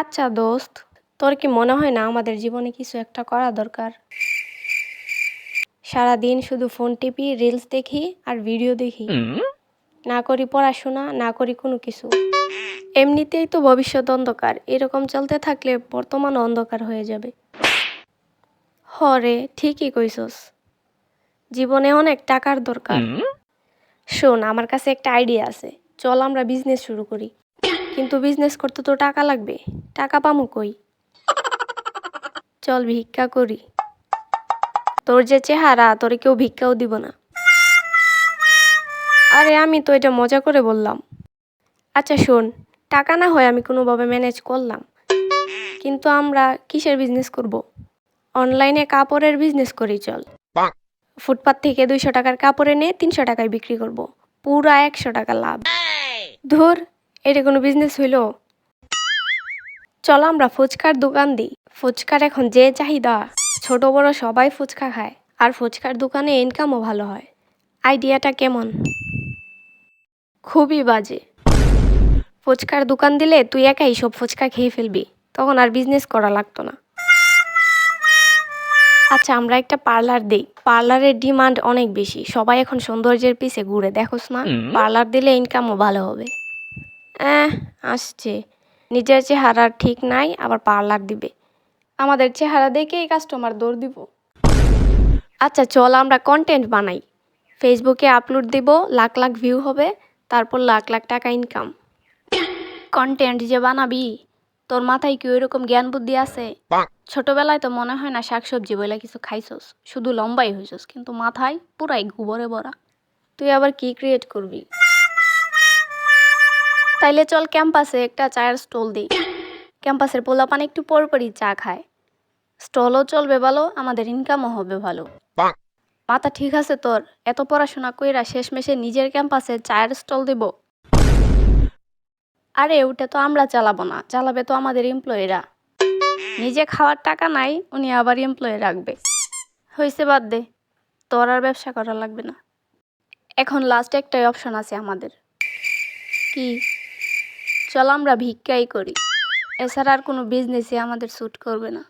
আচ্ছা দোস্ত তোর কি মনে হয় না আমাদের জীবনে কিছু একটা করা দরকার? সারাদিন শুধু ফোন টিপি রিলস দেখি আর ভিডিও দেখি। না করি পড়াশোনা না করি কোনো কিছু। এমনিতেই তো ভবিষ্যৎ অন্ধকার এরকম চলতে থাকলে বর্তমান অন্ধকার হয়ে যাবে। হরে ঠিকই কইছস। জীবনে অনেক টাকার দরকার। শোন আমার কাছে একটা আইডিয়া আছে। চল আমরা বিজনেস শুরু করি। কিন্তু বিজনেস করতে তো টাকা লাগবে। টাকা পামু কই? চল ভিক্ষা করি। তোর যে চেহারা তোরে কেউ ভিক্ষাও দিব না। আরে আমি তো এটা মজা করে বললাম। আচ্ছা শোন টাকা না হয় আমি কোনোভাবে ম্যানেজ করলাম। কিন্তু আমরা কিসের বিজনেস করব। অনলাইনে কাপড়ের বিজনেস করি চল। ফুটপাত থেকে দুইশো টাকার কাপড় এনে তিনশো টাকায় বিক্রি করব। পুরা একশো টাকা লাভ। ধুর এটা কোনো বিজনেস হইল? চলো আমরা ফুচকার দোকান দিই। ফুচকার এখন যে চাহিদা ছোট বড় সবাই ফুচকা খায় আর ফুচকার দোকানে ইনকামও ভালো হয়। আইডিয়াটা কেমন? খুবই বাজে। ফুচকার দোকান দিলে তুই একাই সব ফুচকা খেয়ে ফেলবি তখন আর বিজনেস করা লাগতো না। আচ্ছা আমরা একটা পার্লার দিই। পার্লারের ডিমান্ড অনেক বেশি। সবাই এখন সৌন্দর্যের পিছে ঘুরে দেখোস না? পার্লার দিলে ইনকামও ভালো হবে। আসছে। নিজের চেহারা ঠিক নাই আবার পার্লার দিবে। আমাদের চেহারা দেখেই কাস্টমার দৌড় দিব। আচ্ছা চল আমরা কন্টেন্ট বানাই। ফেসবুকে আপলোড দিব লাখ লাখ ভিউ হবে তারপর লাখ লাখ টাকা ইনকাম কন্টেন্ট যে বানাবি তোর মাথায় কি ওইরকম জ্ঞান বুদ্ধি আছে? ছোটবেলায় তো মনে হয় না শাকসবজি বলে কিছু খাইছস। শুধু লম্বাই হইছস কিন্তু মাথায় পুরাই গোবরে ভরা। তুই আবার কি ক্রিয়েট করবি? তাইলে চল ক্যাম্পাসে একটা চায়ের স্টল দিই। ক্যাম্পাসের পোলাপান একটু পরপরই চা খায়। স্টলও চলবে ভালো আমাদের ইনকামও হবে ভালো। মাথা ঠিক আছে তোর এত পড়াশোনা কইরা শেষমেশে নিজের ক্যাম্পাসে চায়ের স্টল দিব? আরে ওটা তো আমরা চালাবো না চালাবে তো আমাদের এমপ্লয়িরা নিজে খাওয়ার টাকা নাই উনি আবার এমপ্লয়ি রাখবে। হয়েছে বাদ দে তোর আর ব্যবসা করা লাগবে না। এখন লাস্ট একটাই অপশন আছে আমাদের। কি? চল আমরা ভিক্ষাই করি। এছাড়া আর কোনো বিজনেসই আমাদের স্যুট করবে না।